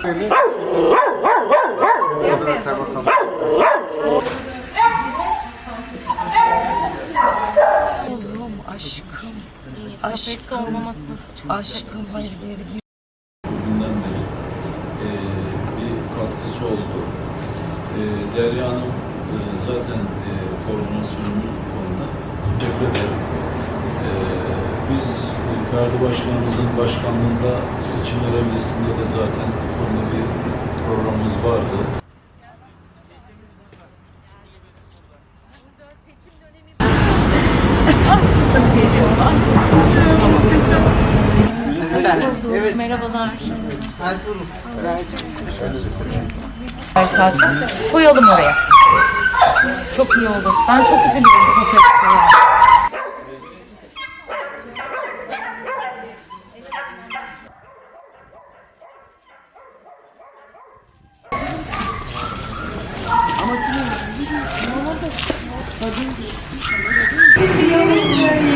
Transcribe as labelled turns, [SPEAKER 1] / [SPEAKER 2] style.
[SPEAKER 1] Oğlum aşkım.
[SPEAKER 2] Kafeste olmamasını
[SPEAKER 1] Aşkım hayır geri
[SPEAKER 3] günden beri e, bir katkısı oldu. E, Derya Hanım e, zaten e, koordinasyonumuz bu konuda. Teşekkür ederim. E, e, Ferdi Başkanımızın başkanlığında seçimler öncesinde de zaten konuda bir programımız vardı.
[SPEAKER 2] Merhabalar. Salça. Koyalım oraya. Çok iyi olur. Ben çok üzülüyorum bu köfteye.
[SPEAKER 1] O yavru